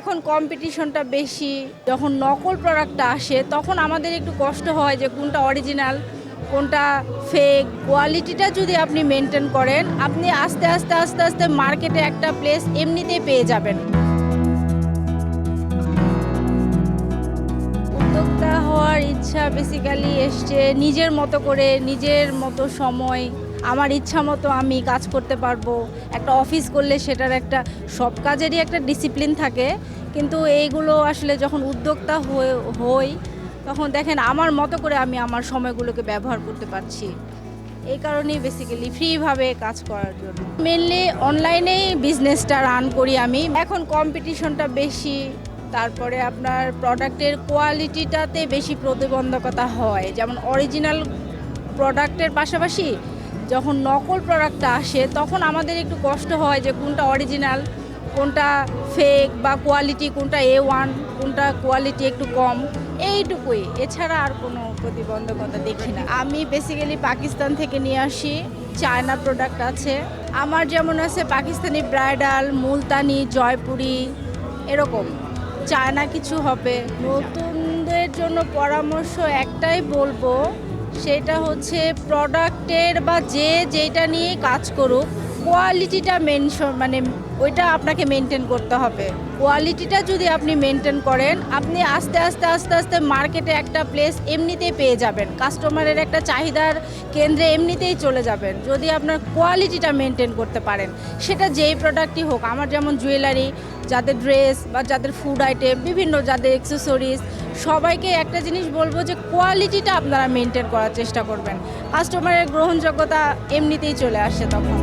এখন কম্পিটিশনটা বেশি, যখন নকল প্রোডাক্টটা আসে, তখন আমাদের একটু কষ্ট হয় যে কোনটা অরিজিনাল কোনটা ফেক কোয়ালিটিটা যদি আপনি মেনটেন করেন, আপনি আস্তে আস্তে আস্তে আস্তে মার্কেটে একটা প্লেস এমনিতেই পেয়ে যাবেন। উদ্যোক্তা হওয়ার ইচ্ছা বেসিক্যালি এসছে নিজের মতো করে, নিজের মতো সময়। আমার ইচ্ছা মতো আমি কাজ করতে পারব। একটা অফিস করলে সেটার একটা সব কাজেরই একটা ডিসিপ্লিন থাকে। কিন্তু এইগুলো আসলে যখন উদ্যোক্তা হই, তখন দেখেন আমার মতো করে আমি আমার সময়গুলোকে ব্যবহার করতে পারছি। এই কারণেই বেসিক্যালি ফ্রিভাবে কাজ করার জন্য। মেনলি অনলাইনেই বিজনেসটা রান করি আমি। এখন কম্পিটিশনটা বেশি, তারপরে আপনার প্রোডাক্টের কোয়ালিটিটাতে বেশি প্রতিবন্ধকতা হয়। যেমন অরিজিনাল প্রোডাক্টের পাশাপাশি যখন নকল প্রোডাক্টটা আসে, তখন আমাদের একটু কষ্ট হয় যে কোনটা অরিজিনাল কোনটা ফেক বা কোয়ালিটি কোনটা এ ওয়ান কোনটা কোয়ালিটি একটু কম। এইটুকুই। এছাড়া আর কোনো প্রতিবন্ধকতা দেখি না। আমি বেসিক্যালি পাকিস্তান থেকে নিয়ে আসি। চায়না প্রোডাক্ট আছে। আমার যেমন আছে পাকিস্তানি ব্রাইডাল মুলতানি, জয়পুরি, এরকম। চায়না কিছু হবে। নতুনদের জন্য পরামর্শ একটাই বলব সেটা হচ্ছে প্রোডাক্টের বা যে যেটা নিয়ে কাজ করুক, কোয়ালিটিটা মেনশন মানে ওইটা আপনাকে মেনটেন করতে হবে। কোয়ালিটিটা যদি আপনি মেনটেন করেন, আপনি আস্তে আস্তে আস্তে আস্তে মার্কেটে একটা প্লেস এমনিতেই পেয়ে যাবেন। কাস্টমারের একটা চাহিদার কেন্দ্রে এমনিতেই চলে যাবেন। যদি আপনার কোয়ালিটিটা মেনটেন করতে পারেন, সেটা যেই প্রোডাক্টই হোক, আমার যেমন জুয়েলারি, যাদের ড্রেস বা যাদের ফুড আইটেম, বিভিন্ন যাদের অ্যাক্সেসরিজ সবাইকে একটা জিনিস বলব যে কোয়ালিটিটা আপনারা মেনটেন করার চেষ্টা করবেন। কাস্টমারের গ্রহণযোগ্যতা এমনিতেই চলে আসে তখন।